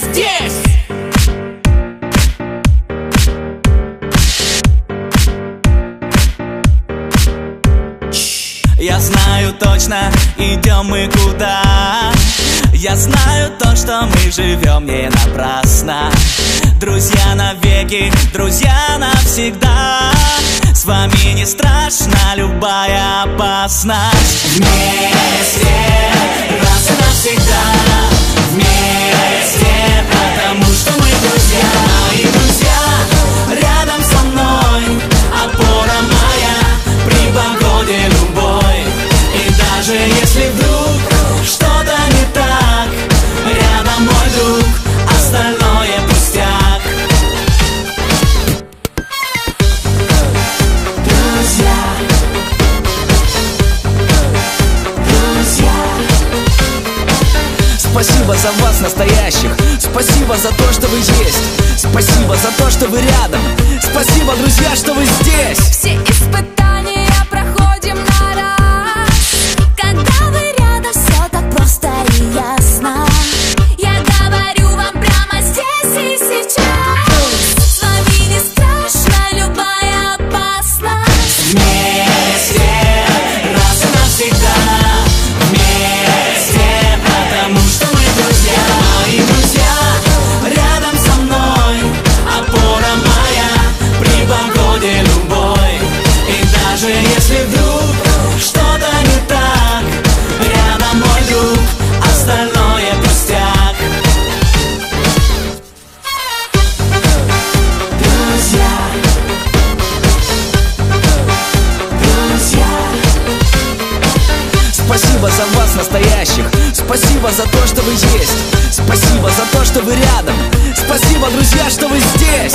Здесь! Я знаю точно, идем мы куда Я знаю то, что мы живем не напрасно. Друзья навеки, друзья навсегда. С вами не страшна любая опасность. Вместе, Спасибо за вас, настоящих. Спасибо за то, что вы есть. Спасибо за то, что вы рядом. Спасибо, друзья, что вы здесь. Все испытания если вдруг что-то не так Рядом мой друг, остальное пустяк. Друзья Друзья. Спасибо за вас, настоящих Спасибо за то, что вы есть Спасибо за то, что вы рядом Спасибо, друзья, что вы здесь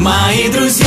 Мои друзья